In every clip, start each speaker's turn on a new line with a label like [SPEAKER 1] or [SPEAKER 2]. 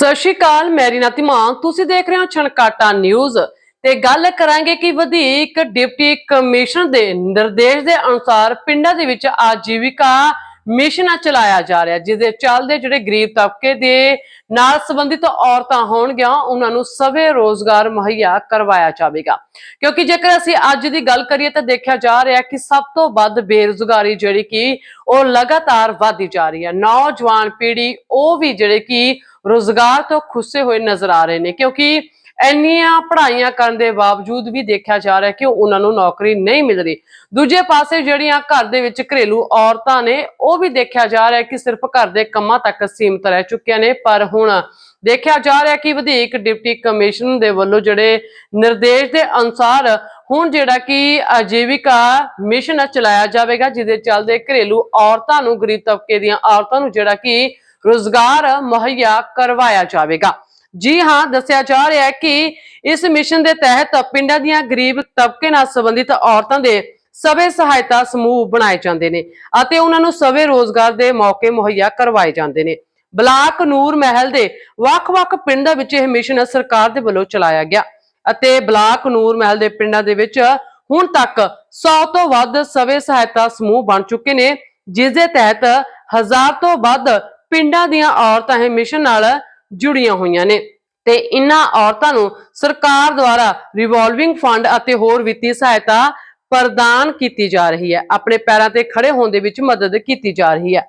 [SPEAKER 1] ਸਤਿ ਸ਼੍ਰੀ ਅਕਾਲ ਮੈਰੀ ਨਤੀਮਾਨ ਤੁਸੀਂ ਦੇਖ ਰਹੇ ਹੋ ਛਣਕਾਟਾ ਨਿਊਜ਼। ਤੇ ਗੱਲ ਕਰਾਂਗੇ ਕਿ ਵਧੀਕ ਡਿਪਟੀ ਕਮਿਸ਼ਨਰ ਦੇ ਨਿਰਦੇਸ਼ ਦੇ ਅਨੁਸਾਰ ਪਿੰਡਾਂ ਦੇ ਵਿੱਚ ਆਜੀਵਿਕਾ ਮਿਸ਼ਨ ਚਲਾਇਆ ਜਾ ਰਿਹਾ ਜਿਸ ਦੇ ਚੱਲਦੇ ਜਿਹੜੇ ਗਰੀਬ ਤਬਕੇ ਦੇ ਨਾਲ ਸੰਬੰਧਿਤ ਔਰਤਾਂ ਹੋਣਗੀਆਂ, ਉਹਨਾਂ ਨੂੰ ਸਵੇ ਰੋਜ਼ਗਾਰ ਮੁਹੱਈਆ ਕਰਵਾਇਆ ਜਾਵੇਗਾ। ਕਿਉਂਕਿ ਜੇਕਰ ਅਸੀਂ ਅੱਜ ਦੀ ਗੱਲ ਕਰੀਏ ਤਾਂ ਦੇਖਿਆ ਜਾ ਰਿਹਾ ਕਿ ਸਭ ਤੋਂ ਵੱਧ ਬੇਰੁਜ਼ਗਾਰੀ ਜਿਹੜੀ ਕਿ ਉਹ ਲਗਾਤਾਰ ਵਧਦੀ ਜਾ ਰਹੀ ਹੈ। ਨੌਜਵਾਨ ਪੀੜ੍ਹੀ, ਉਹ ਵੀ ਜਿਹੜੇ ਕਿ ਰੋਜ਼ਗਾਰ ਤੋਂ ਖੁੱਸੇ ਹੋਏ ਨਜ਼ਰ ਆ ਰਹੇ ਨੇ, ਕਿਉਂਕਿ ਇੰਨੀਆਂ ਪੜ੍ਹਾਈਆਂ ਕਰਨ ਦੇ ਬਾਵਜੂਦ ਵੀ ਦੇਖਿਆ ਜਾ ਰਿਹਾ ਕਿ ਉਹਨਾਂ ਨੂੰ ਨੌਕਰੀ ਨਹੀਂ ਮਿਲ ਰਹੀ। ਦੂਜੇ ਪਾਸੇ ਜਿਹੜੀਆਂ ਘਰ ਦੇ ਵਿੱਚ ਘਰੇਲੂ ਔਰਤਾਂ ਨੇ, ਉਹ ਵੀ ਦੇਖਿਆ ਜਾ ਰਿਹਾ ਕਿ ਸਿਰਫ ਘਰ ਦੇ ਕੰਮਾਂ ਤੱਕ ਸੀਮਤ ਰਹਿ ਚੁੱਕੀਆਂ ਨੇ, ਪਰ ਹੁਣ ਦੇਖਿਆ ਜਾ ਰਿਹਾ ਕਿ ਵਧੇਕ ਡਿਪਟੀ ਕਮਿਸ਼ਨ ਦੇ ਵੱਲੋਂ ਜਿਹੜੇ ਨਿਰਦੇਸ਼ ਦੇ ਅਨੁਸਾਰ ਹੁਣ ਜਿਹੜਾ ਕਿ ਆਜੀਵਿਕਾ ਮਿਸ਼ਨ ਚਲਾਇਆ ਜਾਵੇਗਾ, ਜਿਹਦੇ ਚੱਲਦੇ ਘਰੇਲੂ ਔਰਤਾਂ ਨੂੰ, ਗਰੀਬ ਤਬਕੇ ਦੀਆਂ ਔਰਤਾਂ ਨੂੰ ਜਿਹੜਾ ਕਿ ਰੋਜ਼ਗਾਰ ਮੁਹੱਈਆ ਕਰਵਾਇਆ ਜਾਵੇਗਾ। ਜੀ ਹਾਂ, ਦੱਸਿਆ ਜਾ ਰਿਹਾ ਹੈ ਕਿ ਇਸ ਮਿਸ਼ਨ ਦੇ ਤਹਿਤ ਪਿੰਡਾਂ ਦੀਆਂ ਗਰੀਬ ਤਬਕੇ ਨਾਲ ਸੰਬੰਧਿਤ ਔਰਤਾਂ ਦੇ ਸਵੇ ਸਹਾਇਤਾ ਸਮੂਹ ਬਣਾਏ ਜਾਂਦੇ ਨੇ ਅਤੇ ਉਹਨਾਂ ਨੂੰ ਸਵੇ ਰੋਜ਼ਗਾਰ ਦੇ ਮੌਕੇ ਮੁਹੱਈਆ ਕਰਵਾਏ ਜਾਂਦੇ ਨੇ। ਬਲਾਕ ਨੂਰ ਮਹਿਲ ਦੇ ਵੱਖ-ਵੱਖ ਪਿੰਡਾਂ ਵਿੱਚ ਇਹ ਮਿਸ਼ਨ ਸਰਕਾਰ ਦੇ ਵੱਲੋਂ ਚਲਾਇਆ ਗਿਆ ਅਤੇ ਬਲਾਕ ਨੂਰ ਮਹਿਲ ਦੇ ਪਿੰਡਾਂ ਦੇ ਵਿੱਚ ਹੁਣ ਤੱਕ 100 ਤੋਂ ਵੱਧ ਸਵੇ ਸਹਾਇਤਾ ਸਮੂਹ ਬਣ ਚੁੱਕੇ ਨੇ, ਜਿਸ ਦੇ ਤਹਿਤ ਹਜ਼ਾਰ ਤੋਂ ਵੱਧ ਪਿੰਡਾਂ ਦੀਆਂ ਔਰਤਾਂ ਇਹ ਮਿਸ਼ਨ ਨਾਲ ਜੁੜੀਆਂ ਹੋਈਆਂ ਨੇ ਤੇ ਇਨ੍ਹਾਂ ਔਰਤਾਂ ਨੂੰ ਸਰਕਾਰ ਦੁਆਰਾ ਰਿਵੋਲਵਿੰਗ ਫੰਡ ਅਤੇ ਹੋਰ ਵਿੱਤੀ ਸਹਾਇਤਾ ਪ੍ਰਦਾਨ ਕੀਤੀ ਜਾ ਰਹੀ ਹੈ। ਆਪਣੇ ਪੈਰਾਂ ਤੇ ਖੜੇ ਹੋਣ ਦੇ ਵਿੱਚ ਮਦਦ ਕੀਤੀ ਜਾ ਰਹੀ ਹੈ।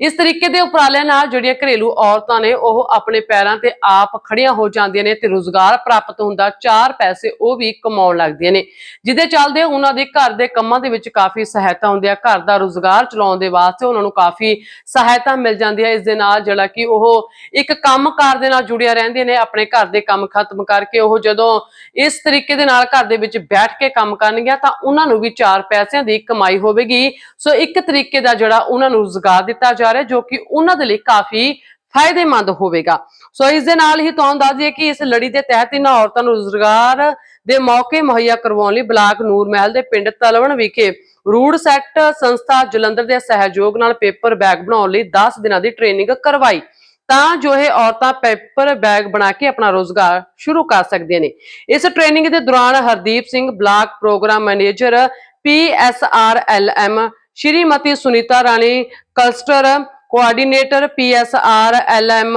[SPEAKER 1] ਇਸ ਤਰੀਕੇ ਦੇ ਉਪਰਾਲਿਆਂ ਨਾਲ ਜਿਹੜੀਆਂ ਘਰੇਲੂ ਔਰਤਾਂ ਨੇ ਉਹ ਆਪਣੇ ਪੈਰਾਂ ਤੇ ਆਪ ਖੜੀਆਂ ਹੋ ਜਾਂਦੀਆਂ ਨੇ ਤੇ ਰੋਜ਼ਗਾਰ ਪ੍ਰਾਪਤ ਹੁੰਦਾ, ਚਾਰ ਪੈਸੇ ਉਹ ਵੀ ਕਮਾਉਣ ਲੱਗਦੀਆਂ ਨੇ। ਜਿਹਦੇ ਚੱਲਦੇ ਉਹਨਾਂ ਦੇ ਘਰ ਦੇ ਕੰਮਾਂ ਦੇ ਵਿੱਚ ਕਾਫੀ ਸਹਾਇਤਾ ਹੁੰਦੀ ਹੈ ਘਰ ਦਾ ਰੋਜ਼ਗਾਰ ਚਲਾਉਣ ਦੇ ਵਾਸਤੇ ਉਹਨਾਂ ਨੂੰ ਕਾਫੀ ਸਹਾਇਤਾ ਮਿਲ ਜਾਂਦੀ ਹੈ ਇਸ ਦੇ ਨਾਲ ਜਿਹੜਾ ਕਿ ਉਹ ਇੱਕ ਕੰਮਕਾਰ ਦੇ ਨਾਲ ਜੁੜੀਆਂ ਰਹਿੰਦੀਆਂ ਨੇ, ਆਪਣੇ ਘਰ ਦੇ ਕੰਮ ਖਤਮ ਕਰਕੇ ਉਹ ਜਦੋਂ ਇਸ ਤਰੀਕੇ ਦੇ ਨਾਲ ਘਰ ਦੇ ਵਿੱਚ ਬੈਠ ਕੇ ਕੰਮ ਕਰਨਗੀਆਂ ਤਾਂ ਉਹਨਾਂ ਨੂੰ ਵੀ ਚਾਰ ਪੈਸਿਆਂ ਦੀ ਕਮਾਈ ਹੋਵੇਗੀ। ਸੋ ਇੱਕ ਤਰੀਕੇ ਦਾ ਜਿਹੜਾ ਉਹਨਾਂ ਨੂੰ ਰੋਜ਼ਗਾਰ ਦਿੱਤਾ ਜਾ ਰਿਹਾ ਜੋ ਕਿ ਉਹਨਾਂ ਦੇ ਲਈ ਕਾਫੀ ਫਾਇਦੇਮੰਦ ਹੋਵੇਗਾ। ਸੋ ਇਸ ਦੇ ਨਾਲ ਹੀ ਤੁਹਾਨੂੰ ਦੱਸ ਦਈਏ ਕਿ ਇਸ ਲੜੀ ਦੇ ਤਹਿਤ ਇਹਨਾਂ ਔਰਤਾਂ ਨੂੰ ਰੋਜ਼ਗਾਰ ਦੇ ਮੌਕੇ ਮੁਹੱਈਆ ਕਰਵਾਉਣ ਲਈ ਬਲਾਕ ਨੂਰ ਮਹਿਲ ਦੇ ਪਿੰਡ ਤਲਵਣ ਵਿਖੇ ਰੂੜ ਸੈੱਟ ਸੰਸਥਾ ਜਲੰਧਰ ਦੇ ਸਹਿਯੋਗ ਨਾਲ ਪੇਪਰ ਬੈਗ ਬਣਾਉਣ ਲਈ 10 ਦਿਨਾਂ ਦੀ ਟ੍ਰੇਨਿੰਗ ਕਰਵਾਈ। ਤਾਂ ਜੋ ਇਹ ਔਰਤਾਂ ਪੇਪਰ ਬੈਗ ਬਣਾ ਕੇ ਆਪਣਾ ਰੋਜ਼ਗਾਰ ਸ਼ੁਰੂ ਕਰ ਸਕਦੀਆਂ ਨੇ। ਇਸ ਟ੍ਰੇਨਿੰਗ ਦੇ ਦੌਰਾਨ Hardeep Singh, block programme manager PSRLM Shrimati Sunita Rani, cluster coordinator PSRLM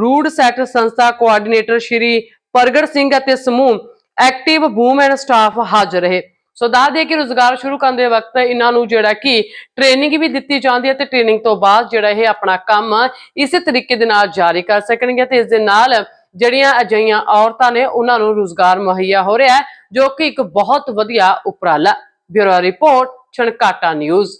[SPEAKER 1] RUDSET ਸੰਸਥਾ ਕੋਆਰਡੀਨੇਟਰ ਸ਼੍ਰੀ ਪ੍ਰਗਟ ਸਿੰਘ ਅਤੇ ਸਮੂਹ ਐਕਟਿਵ ਵੂਮਨ ਸਟਾਫ ਹਾਜ਼ਰ ਰਹੇ। ਸੋ ਦੱਸ ਦੇ ਕਿ ਰੋਜ਼ਗਾਰ ਸ਼ੁਰੂ ਕਰਨ ਦੇ ਵਕਤ ਇਹਨਾਂ ਨੂੰ ਜਿਹੜਾ ਕਿ ਟ੍ਰੇਨਿੰਗ ਵੀ ਦਿੱਤੀ ਜਾਂਦੀ ਹੈ ਤੇ ਟ੍ਰੇਨਿੰਗ ਤੋਂ ਬਾਅਦ ਜਿਹੜਾ ਇਹ ਆਪਣਾ ਕੰਮ ਇਸੇ ਤਰੀਕੇ ਦੇ ਨਾਲ ਜਾਰੀ ਕਰ ਸਕਣਗੇ ਤੇ ਇਸ ਦੇ ਨਾਲ ਜਿਹੜੀਆਂ ਅਜਿਹੀਆਂ ਔਰਤਾਂ ਨੇ ਉਹਨਾਂ ਨੂੰ ਰੋਜ਼ਗਾਰ ਮੁਹੱਈਆ ਹੋ ਰਿਹਾ ਜੋ ਕਿ ਇੱਕ ਬਹੁਤ ਵਧੀਆ ਉਪਰਾਲਾ। Bureau report ਛਣਕਾਟਾ news